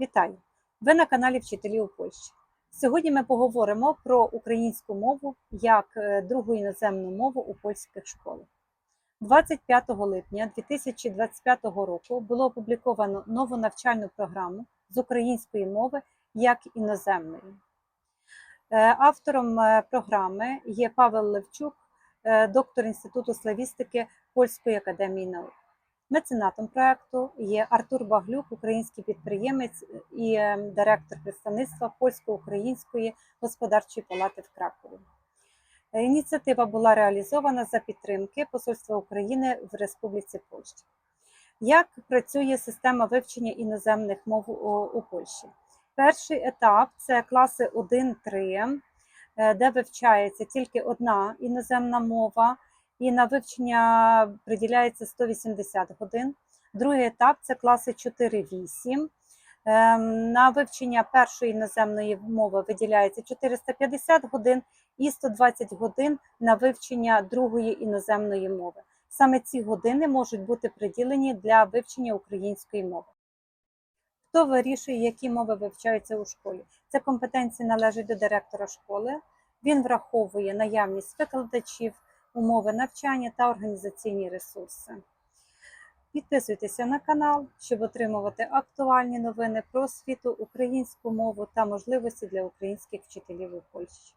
Вітаю! Ви на каналі Вчителі у Польщі. Сьогодні ми поговоримо про українську мову як е, другу іноземну мову у польських школах. 25 липня 2025 року було опубліковано нову навчальну програму з української мови як іноземної. Е, Автором е, програми є Павел Левчук, доктор Інституту славістики Польської академії наук. Меценатом проекту є Артур Баглюк, український підприємець і е, директор представництва польсько-української господарчої палати в Кракові. Е, Ініціатива була реалізована за підтримки Посольства України в Республіці Польща. Як працює система вивчення іноземних мов у, Польщі? Перший етап це класи 1-3, е, де вивчається тільки одна іноземна мова, і на вивчення приділяється 180 годин. Другий етап це класи 4-8. Ем, На вивчення першої іноземної мови виділяється 450 годин і 120 годин на вивчення другої іноземної мови. Саме ці години можуть бути приділені для вивчення української мови. Хто вирішує, які мови вивчаються у школі? Це компетенції належать до директора школи. Він враховує наявність викладачів, умови навчання та організаційні ресурси. Підписуйтеся на канал, щоб отримувати актуальні новини про освіту, українську мову та можливості для українських вчителів у Польщі.